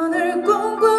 영원을 꿈꾸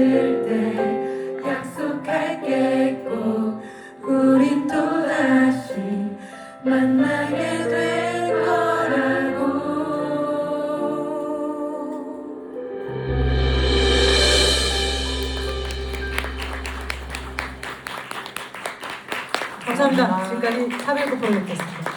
힘들 때 약속할게 꼭 우린 또 다시 만나게 될 거라고 감사합니다. 지금까지 419 프로젝트였습니다.